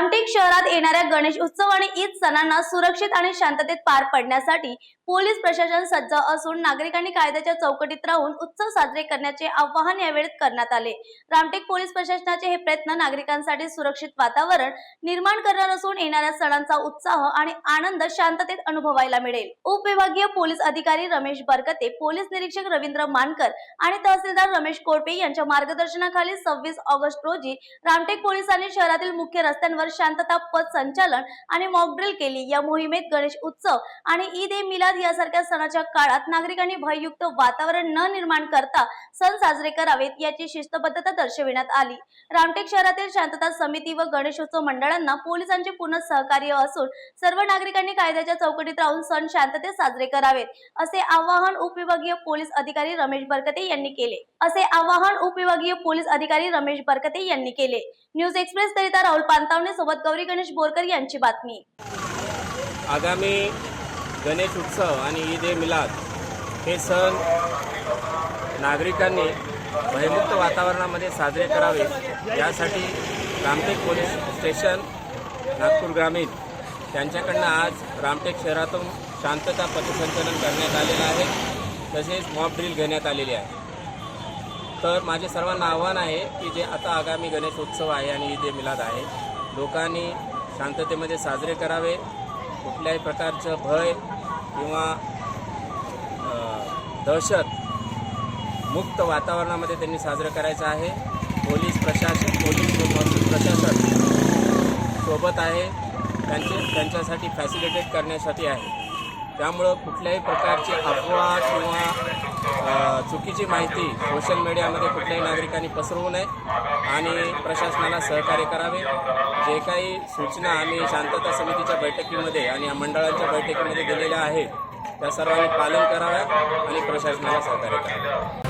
रामटेक शहरात येणाऱ्या गणेश उत्सव आणि ईद सणांना सुरक्षित आणि शांततेत पार पडण्यासाठी पोलीस प्रशासन सज्ज असून नागरिकांनी कायद्याच्या चौकटीत राहून उत्सव साजरे करण्याचे आवाहन यावेळी करण्यात आले. रामटेक पोलीस प्रशासनाचे हे प्रयत्न नागरिकांसाठी सुरक्षित वातावरण निर्माण करणार असून येणाऱ्या सणांचा उत्साह आणि आनंद शांततेत अनुभवायला मिळेल. उपविभागीय पोलीस अधिकारी रमेश बरकते पोलीस निरीक्षक रवींद्र मानकर आणि तहसीलदार रमेश कोळपे यांच्या मार्गदर्शनाखाली सव्वीस ऑगस्ट रोजी रामटेक पोलिसांनी शहरातील मुख्य रस्त्यांवर शांतता पथ संचालन आणि मॉकड्रिल केली. या मोहिमेत गणेश उत्सव आणि ईद ए मिलाद यासारख्या सणाच्या काळात नागरिकांनी भययुक्त वातावरण न निर्माण करता सण साजरे करावेत याची शिस्तबद्धता दर्शविण्यात आली. रामटेक शहरातील शांतता समिती व गणेशोत्सव मंडळांना पोलिसांचे पूर्ण सहकार्य असून सर्व नागरिकांनी कायद्याच्या चौकटीत राहून सण शांततेत साजरे करावेत असे आवाहन उपविभागीय पोलीस अधिकारी रमेश बरकते यांनी केले. असे आवाहन उपविभागीय पोलीस अधिकारी रमेश बरकते यांनी केले. न्यूज एक्सप्रेस करिता राहुल पांतावणे सोबत गौरी गणेश बोरकर यांची बातमी. आगामी गणेश उत्सव आणि ईद ए मिलाद हे सण नागरिकांनी भयमुक्त वातावरणामध्ये साजरे करावे यासाठी रामटेक पोलीस स्टेशन नागपूर ग्रामीण त्यांच्याकडनं आज रामटेक शहरातून शांतता पथसंचलन करण्यात आलेलं आहे तसेच मॉब ड्रिल घेण्यात आलेली आहे. तर माझे सर्वांना आव्हान आहे की जे आता आगामी गणेश उत्सव आहे आणि ईद ए मिलाद आहे लोकांनी शांततेमध्ये साजरे करावे. कुठल्याही प्रकारचं भय किंवा दहशत मुक्त वातावरणामध्ये त्यांनी साजरं करायचं आहे. पोलीस प्रशासन पोलीस व महसूल प्रशासन सोबत आहे. त्यांचे त्यांच्यासाठी फॅसिलिटेट करण्यासाठी आहे. त्यामुळं कुठल्याही प्रकारची अफवा किंवा चुकीची माहिती सोशल मीडियामध्ये कुठल्याही नागरिकांनी पसरवू नये आणि प्रशासनाला सहकार्य करावे. जे काही सूचना आम्ही शांतता समितीच्या बैठकीमध्ये आणि मंडळांच्या बैठकीमध्ये दिलेल्या आहेत त्या सर्वांनी पालन कराव्या आणि प्रशासनाला सहकार्य करावे.